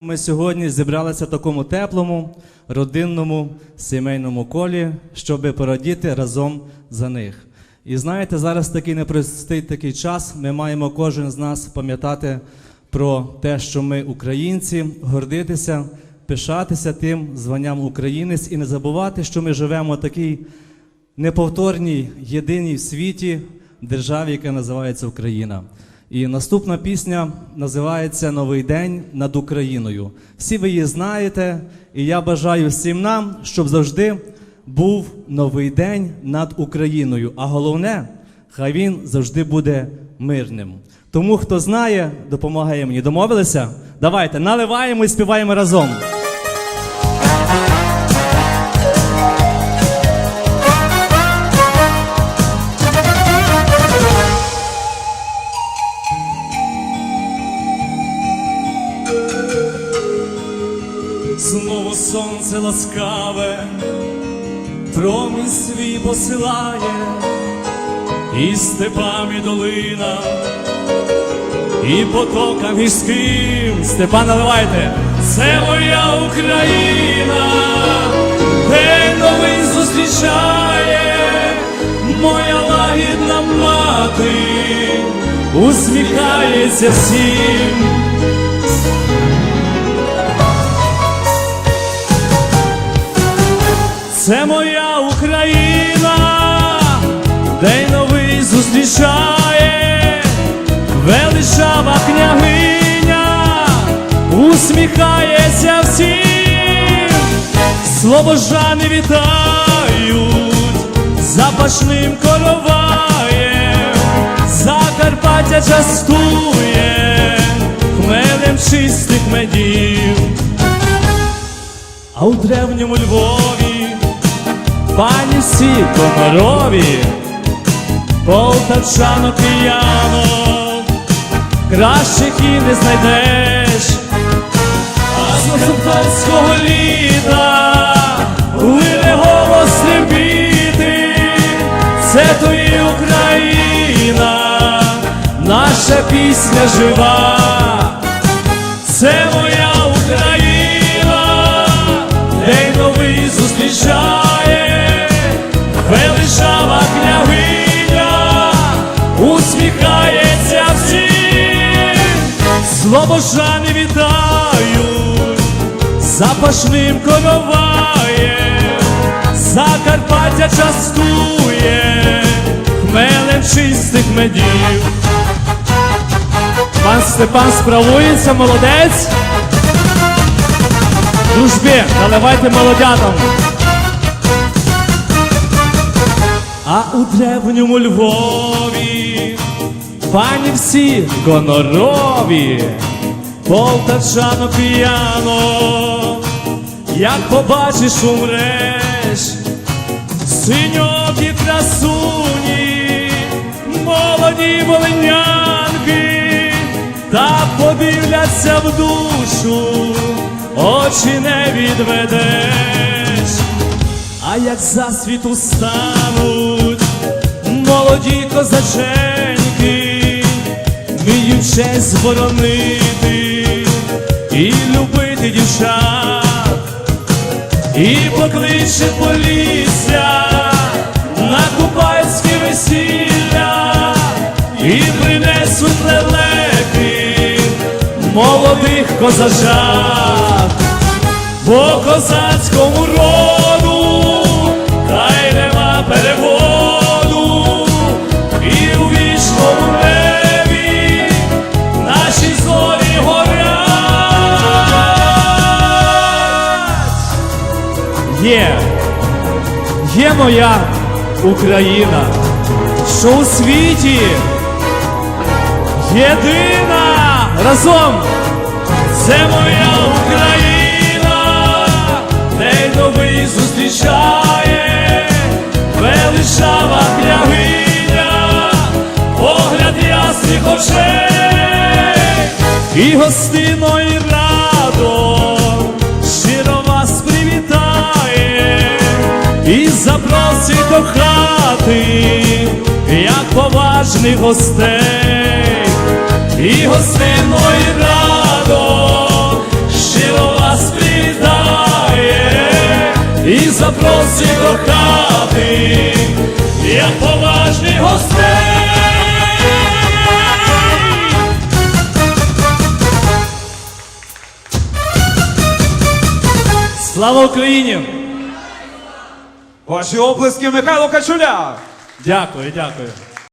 Ми сьогодні зібралися в такому теплому, родинному, сімейному колі, щоб порадіти разом за них. І знаєте, зараз такий непростий такий час. Ми маємо кожен з нас пам'ятати про те, що ми українці, гордитися, пишатися тим званням українець і не забувати, що ми живемо в такій неповторній, єдиній в світі державі, яка називається Україна. І наступна пісня називається Новий день над Україною. Всі ви її знаєте, і я бажаю всім нам, щоб завжди був новий день над Україною. А головне, хай він завжди буде мирним. Тому, хто знає, допомагає мені. Домовилися? Давайте наливаємо і співаємо разом. Знову сонце ласкаве, промінь свій посилає, і степами долина, і потокам гірським. Степан, наливайте, це моя Україна, день новий зустрічає, моя лагідна мати, усміхається всім. Це моя Україна, день новий зустрічає, величава княгиня, усміхається всім, слобожани вітають запашним короваєм, Закарпаття частує хмелем чистих медів. А у древньому Львові пані всі комарові, полтавчано киянок, кращих і не знайдеш, а з Лозовського літа. Лине голос трибіти, це то і Україна, наша пісня жива, це моя Україна, день новий зустрічає, слобожани вітають, запашним короваєм, Закарпаття частує, хмелем чистих медів. Пан Степан справується, молодець. Дружбі, наливайте молодятам. А у древньому Львові пані всі гонорові, полтавчано п'яно, як побачиш, умреш, синьокі красуні, молоді волинянки, та подивляться в душу, очі не відведеш, а як засвіту стануть молоді козаченьки, честь боронити і любити дівчат, і покличе полісся на купальське весілля, і принесуть лелеки молодих козачат, по козацькому є моя Україна, що у світі? Єдина разом. Це моя Україна, день новий зустрічає, величава княгиня, погляд ясних очей, і гостино радо, кохати, як поважний гостей, і гостей мої радо, щиро вас вітає, і запроси до хати, як поважний гостей. Слава Україні! Ваші оплески Михайло Качуля. Дякую, дякую.